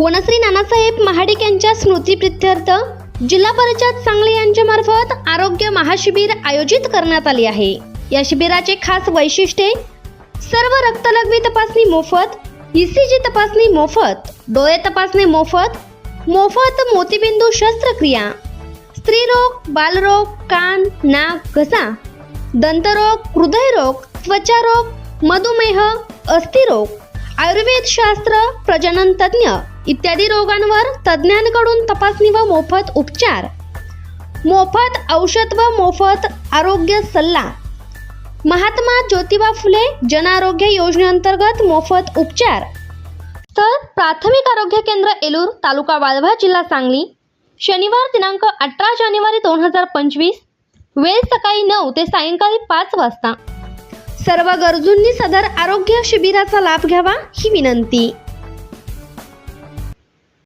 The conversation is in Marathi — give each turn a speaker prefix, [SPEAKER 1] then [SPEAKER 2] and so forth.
[SPEAKER 1] वनश्री नानासाहेब महाडिक यांच्या स्मृतीप्रित्यर्थ जिल्हा परिषद सांगली यांच्या मार्फत आरोग्य महाशिबिर आयोजित करण्यात आले आहे. या शिबिराचे खास वैशिष्ट्ये सर्व रक्तलघवी तपासणी मोफत ईसीजी तपासणी मोफत डोळे तपासणी मोफत मोफत मोतीबिंदू शस्त्रक्रिया स्त्रीरोग बालरोग कान नाक घसा दंतरोग हृदयरोग त्वचारोग मधुमेह अस्थिरोग आयुर्वेद शास्त्र प्रजनन तज्ज्ञ इत्यादी रोगांवर तज्ज्ञांकडून तपासणी व मोफत उपचार. मोफत औषध व मोफत आरोग्य सल्ला. महात्मा ज्योतिबा फुले जन आरोग्य योजनेअंतर्गत मोफत उपचार. तर प्राथमिक आरोग्य केंद्र एलूर तालुका वाळवा जिल्हा सांगली. शनिवार दिनांक अठरा जानेवारी दोन हजार पंचवीस. वेळ सकाळी नऊ ते सायंकाळी पाच वाजता. सर्व गरजूंनी सदर आरोग्य शिबिराचा लाभ घ्यावा ही विनंती.